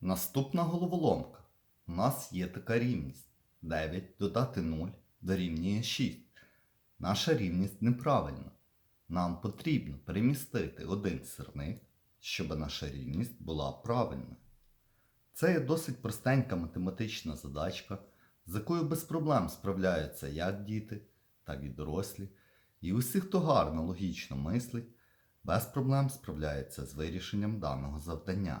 Наступна головоломка. У нас є така рівність. 9 додати 0 дорівнює 6. Наша рівність неправильна. Нам потрібно перемістити один сирник, щоб наша рівність була правильною. Це є досить простенька математична задачка, з якою без проблем справляються як діти, так і дорослі. І усі, хто гарно логічно мислить, без проблем справляється з вирішенням даного завдання.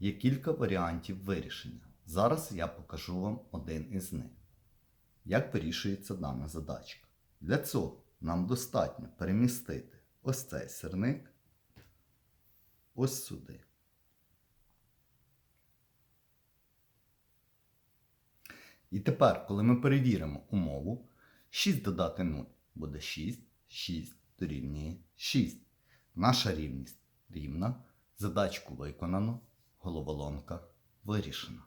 є кілька варіантів вирішення. Зараз я покажу вам один із них. Як вирішується дана задачка? Для цього нам достатньо перемістити ось цей сирник ось сюди. І тепер, коли ми перевіримо умову, 6 додати 0 буде 6, 6 дорівнює 6. Наша рівність рівна. Задачку виконано, головоломка вирішена.